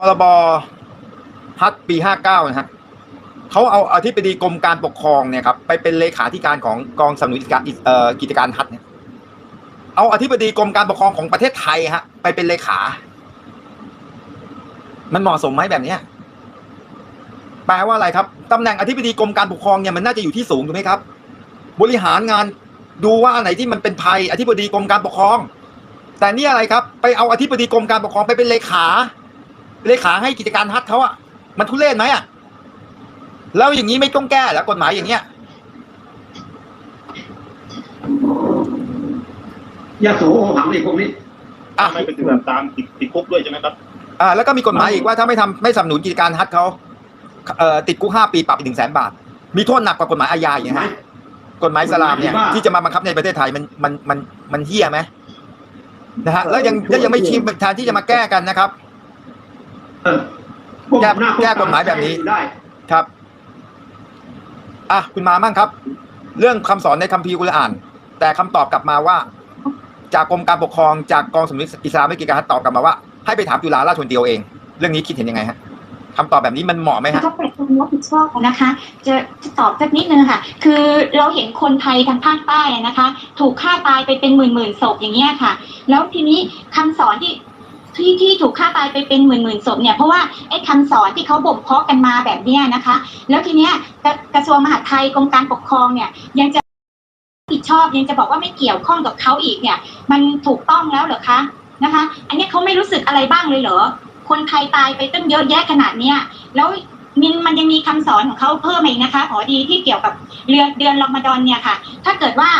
พรบฮัทปีห้าเก้านะฮะเขาเอาอธิบดีกรมการปกครองเนี่ยครับไปเป็นเลขาธิการของกองสำนักกิจการกิจการฮัทเนี่ยเอาอธิบดีกรมการปกครองของประเทศไทยฮะ ไปเป็นเลขา มันเหมาะสมไหมแบบเนี้ยแปลว่าอะไรครับตำแหน่งอธิบดีกรมการปกครองเนี่ยมันน่าจะอยู่ที่สูงถูกไหมครับ บริหารงานดูว่าอันไหนที่มันเป็นภัยอธิบดีกรมการปกครอง แต่นี่อะไรครับ ไปเอาอธิบดีกรมการปกครองไปเป็นเลขา เลขาให้กิจการฮัทเขาอะมันทุเรศไหมอะแล้วอย่างนี้ไม่ต้องแก้แล้วกฎหมายอย่างเงี้ยยาโสโอหังไอ้พวกนี้อะไม่เป็นแบบตามติดติดคุกด้วยใช่ไหมครับ อ่า แล้วก็มีกฎหมายอีกว่าถ้าไม่ทำไม่สนับสนุนกิจการฮัทเขาเอ่อติดคุกห้าปีปรับหนึ่งแสนบาท มีโทษหนักกว่ากฎหมายอาญาอย่างเงี้ยฮะกฎหมายอิสลามเนี่ยที่จะมาบังคับในประเทศไทยมันมันมันมันเฮี้ยไหมนะฮะแล้วยังแล้วยังไม่ชี้ทางที่จะมาแก้กันนะครับเออพว แก้หน้พวแก้กฎหมายแบบนี้ได้ครับอะคุณมามั่งครับ เรื่องคำสอนในคัมภีร์กุรอาน แต่คำตอบกลับมาว่า จากกรมการปกครองจากกองสมรสอิสลามไม่กี่การตอบกลับมาว่าให้ไปถามจุฬาราชมนตรีเอาเอง เรื่องนี้คิดเห็นยังไงฮะคำตอบแบบนี้มันเหมาะไหมฮะก็เป็นความรับผิดชอบนะคะ จะจะตอบสักนิดนึงค่ะ คือเราเห็นคนไทยทางภาคใต้นะคะ ถูกฆ่าตายไปเป็นหมื่นหมื่นๆศพอย่างเงี้ยค่ะ แล้วทีนี้คำสอนที่ ที่ที่ถูกฆ่าตายไปเป็นหมื่นหมื่นศพเนี่ยเพราะว่าไอ้คำสอนที่เขาบ่มเพาะกันมาแบบเนี้ยนะคะ แล้วทีเนี้ยกระกระทรวงมหาดไทยกรมการปกครองเนี่ยยังจะรับผิดชอบยังจะบอกว่าไม่เกี่ยวข้องกับเขาอีกเนี่ย มันถูกต้องแล้วเหรอคะนะคะ อันเนี้ยเขาไม่รู้สึกอะไรบ้างเลยเหรอคนไทยตายไปตั้งเยอะแยะขนาดเนี้ยแล้วมินมันยังมีคำสอนของเขาเพิ่มอีกนะคะขอดีที่เกี่ยวกับเดือนเดือนรอมฎอนเนี่ยค่ะ ถ้าเกิดว่า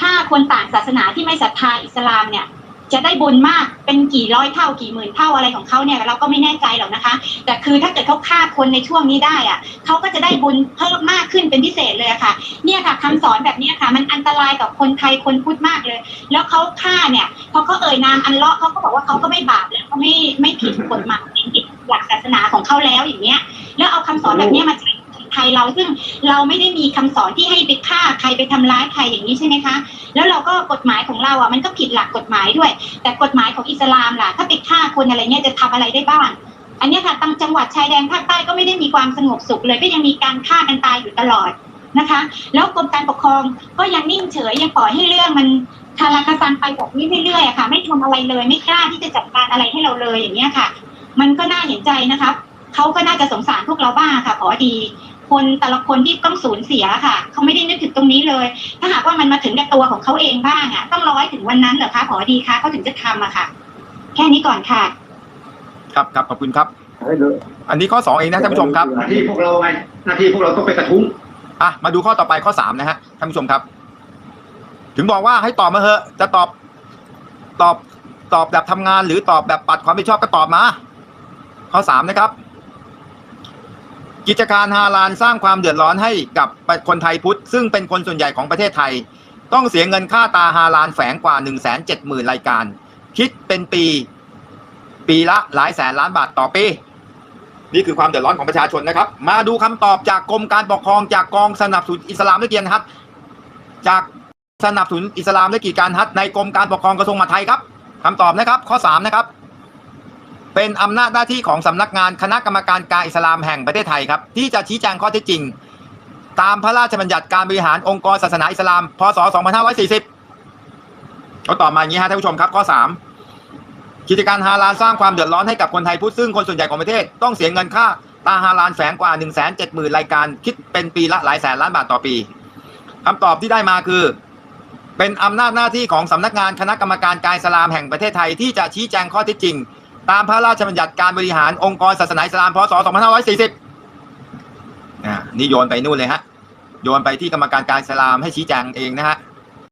ฆ่าคนต่างศาสนาที่ไม่ศรัทธาอิสลามเนี่ย จะได้บุญมากเป็นกี่ร้อยเท่ากี่หมื่นเท่าอะไรของเขาเนี่ยเราก็ไม่แน่ใจหรอกนะคะ แต่คือถ้าเกิดเขาฆ่าคนในช่วงนี้ได้อะเขาก็จะได้บุญเพิ่มมากขึ้นเป็นพิเศษเลยะค่ะ เนี่ยค่ะคำสอนแบบนี้ค่ะ มันอันตรายกับคนไทยคนพุทธมากเลย แล้วเขาฆ่าเนี่ยพอเขาเอ่ยนามอันเลาะเขาก็บอกว่าเขาก็ไม่บาปแล้วเขาไม่ไม่ผิดกฎหมายผิดหลักศาสนาของเขาแล้วอย่างเงี้ย แล้วเอาคำสอนแบบนี้มาใช้ ยเราซึ่งเราไม่ได้มีคำสอนที่ให้ไปฆ่าใครไปทำร้ายใครอย่างนี้ใช่ไหมคะ แล้วเราก็กฎหมายของเราอะมันก็ผิดหลักกฎหมายด้วย แต่กฎหมายของอิสลามล่ะถ้าไปฆ่าคนอะไรเนี่ยจะทำอะไรได้บ้างอันนี้ค่ะตังจังหวัดชายแดนภาคใต้ก็ไม่ได้มีความสงบสุขเลยก็ยังมีการฆ่ากันตายอยู่ตลอดนะคะ แล้วกรมการปกครองก็ยังนิ่งเฉยยังปล่อยให้เรื่องมันคาราคาซังไปแบบนี้เรื่อยๆอะค่ะ ไม่ทำอะไรเลยไม่กล้าที่จะจัดการอะไรให้เราเลยอย่างเงี้ยค่ะ มันก็น่าเห็นใจนะคะเขาก็น่าจะสงสารพวกเราบ้างค่ะขอดี คนแต่ละคนที่ต้องสูญเสียค่ะเขาไม่ได้นึกถึงตรงนี้เลย ถ้าหากว่ามันมาถึงกับตัวของเขาเองบ้างอะ ต้องรอให้ถึงวันนั้นเหรอคะขอดีคะเขาถึงจะทำอะค่ะ แค่นี้ก่อนค่ะ ครับครับขอบคุณครับให้เลยอันนี้ข้อสองเองนะท่านผู้ชมครับหน้าที่พวกเราไงหน้าที่พวกเราต้องไปกระทุ้งอะมาดูข้อต่อไปข้อสามนะฮะท่านผู้ชมครับ ถึงบอกว่าให้ตอบมาเถอะ จะตอบตอบตอบแบบทำงานหรือตอบแบบปัดความไม่ชอบก็ตอบมา ข้อสามนะครับ กิจการฮาลาลสร้างความเดือดร้อนให้กับคนไทยพุทธ ซึ่งเป็นคนส่วนใหญ่ของประเทศไทย ต้องเสียเงินค่าตาฮาลาลแฝงกว่า1นึ่งแสนเจ็ดหมื่นรายการ คิดเป็นปี ปีละหลายแสนล้านบาทต่อปีนี่คือความเดือดร้อนของประชาชนนะครับ มาดูคำตอบจากกรมการปกครองจากกองสนับสนุนอิสลามและเกียรฮัตจากสนับสนุนอิสลามและกิจการฮัตในกรมการปกครองกระทรวงมหาดไทยครับคำตอบนะครับข้อสามนะครับ เป็นอำนาจหน้าที่ของสำนักงานคณะกรรมการการอิสลามแห่งประเทศไทยครับ ที่จะชี้แจงข้อเท็จจริง ตามพระราชบัญญัติการบริหารองค์กรศาสนาอิสลาม พศ 2540เขาตอบมาอย่างนี้ฮะท่านผู้ชมครับข้อสามกิจการฮาลาลสร้างความเดือดร้อนให้กับคนไทยพุทธซึ่งคนส่วนใหญ่ของประเทศ ต้องเสียเงินค่าตาฮาลาลแฝงกว่า 1 7 0 0 0 0รายการคิดเป็นปีละหลายแสนล้านบาทต่อปีคำตอบที่ได้มาคือเป็นอำนาจหน้าที่ของสำนักงานคณะกรรมการการอิสลามแห่งประเทศไทยที่จะชี้แจงข้อเท็จจริง ตามพระราชบัญญัติการบริหารองค์กรศาสนาอิสลามพศ 2540นี่โยนไปนู่นเลยฮะ โยนไปที่กรรมการการอิสลามให้ชี้แจงเองนะฮะ